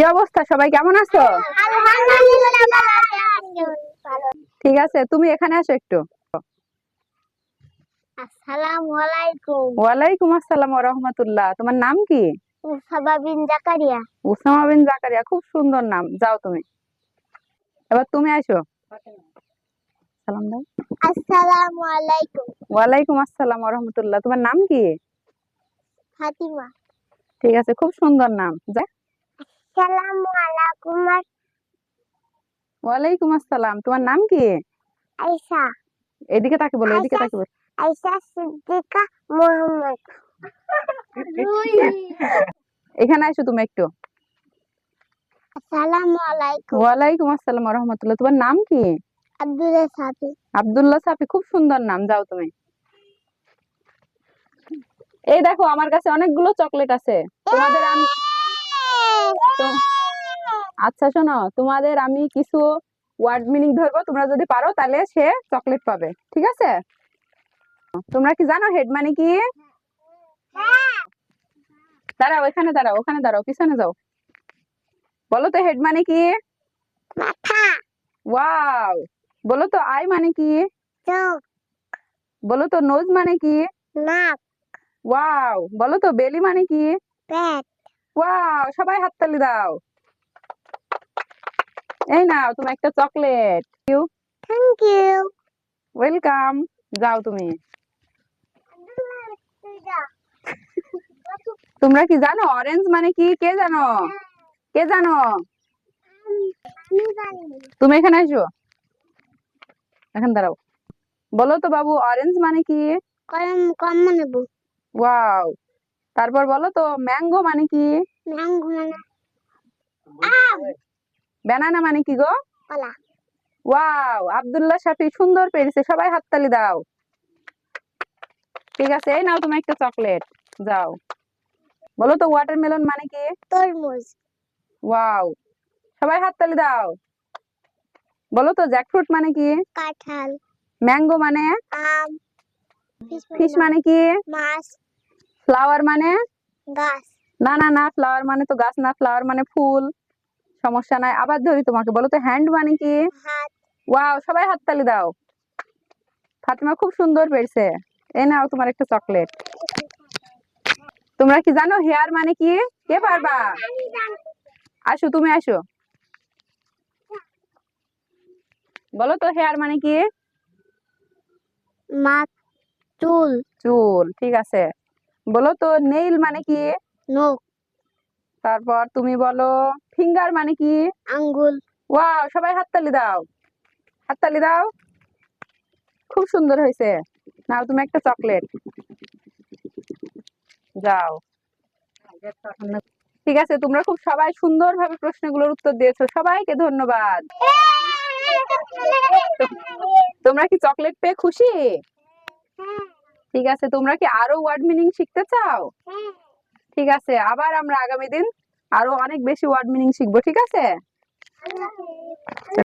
কি অবস্থা? সবাই কেমন আছো? ঠিক আছে তুমি এখানে আসো একটু। আলাইকুম। ওয়ালাইকুম আসসালাম তোমার নাম কি? মুসাবা বিন জাকারিয়া। উসামা বিন জাকারিয়া খুব সুন্দর নাম। যাও তুমি। এবার তুমি আসো। সালাম দাও। আসসালামু আলাইকুম। ওয়ালাইকুম আসসালাম ওয়া তোমার নাম কি? ফাতিমা। ঠিক আছে খুব সুন্দর নাম। যা আসসালামু আলাইকুম ওয়ালাইকুম আসসালাম। তোমার নাম কি? আয়েশা। এদিকে তাকে বলো এদিকে তাকে বলো। আয়েশা সিদ্দিকা মোহাম্মদ। এখানে আসো তুমি একটু। আসসালামু আলাইকুম। ওয়ালাইকুম আসসালাম ওয়া রাহমাতুল্লাহ তোমার নাম কি? আব্দুল সাফি। আব্দুল্লাহ সাফি খুব সুন্দর নাম যাও তুমি। এই দেখো আমার কাছে অনেকগুলো চকলেট আছে। তোমাদের আমি তো- আচ্ছা শোনো তোমাদের আমি কিছু ওয়ার্ড মিনিং ধরবো তোমরা যদি পারো তাহলে সে চকলেট পাবে ঠিক আছে? তোমরা কি জানো হেড মানে কি? দাঁড়াও এখানে দাঁড়াও ওখানে দাঁড়াও পিছনে যাও। বলো তো হেড মানে কি? ওয়াও বলো তো আই মানে কি? বলো তো নোজ মানে কি? নাক। ওয়াও বলো তো বেলি মানে কি? পেট। ওয়াও সবাই হাততালি দাও। এই নাও তুমি একটা chocolate. You thank you welcome যাও তুমি। তোমরা কি জানো অরেঞ্জ মানে কি? কে জানো? কে জানো? তুমি এখানে আসো। এখন দাঁড়াও। বলো তো বাবু অরেঞ্জ মানে কি? কলম কম নেব ওয়াও তারপর বলো তো ম্যাঙ্গো মানে কি? ম্যাঙ্গো মানে ব্যানানা মানে কি গো? কলা। ওয়াও আব্দুল্লাহ শাফি সুন্দর পেরেছে সবাই হাততালি দাও। ঠিক আছে এই নাও তুমি একটা চকলেট যাও। বলো তো ওয়াটারমেলন মানে কি? তরমুজ। ওয়াও সবাই হাততালি দাও। বলো তো জ্যাকফ্রুট মানে কি? কাঁঠাল। ম্যাঙ্গো মানে? আম। ফিশ মানে কি? মাছ। ফ্লাওয়ার মানে? গাছ। না না না ফ্লাওয়ার মানে তো গাছ না ফ্লাওয়ার মানে ফুল। সমস্যা নাই আবার ধরি তোমাকে বলো তো হ্যান্ড মানে কি? হাত। ওয়াও সবাই হাততালি দাও। ফাতিমা খুব সুন্দর পেরেছে এই নাও তোমার একটা চকলেট তোমরা কি জানো হেয়ার মানে কি? কে পারবা? আসো তুমি আসো। বলো তো হেয়ার মানে কি? চুল। চুল ঠিক আছে। বলো তো নেইল মানে কি? নখ তারপর তুমি বলো ফিঙ্গার মানে কি? আঙ্গুল। ওয়াও সবাই হাততালি দাও। হাততালি দাও। খুব সুন্দর হয়েছে। নাও তুমি একটা চকলেট। যাও। ঠিক আছে তোমরা খুব সবাই সুন্দরভাবে প্রশ্নগুলোর উত্তর দিয়েছ। সবাইকে ধন্যবাদ। তোমরা কি চকলেট পেয়ে খুশি? ঠিক আছে তোমরা কি আরও ওয়ার্ড মিনিং শিখতে চাও? ঠিক আছে আবার আমরা আগামী দিন আরও অনেক বেশি ওয়ার্ড মিনিং শিখব ঠিক আছে?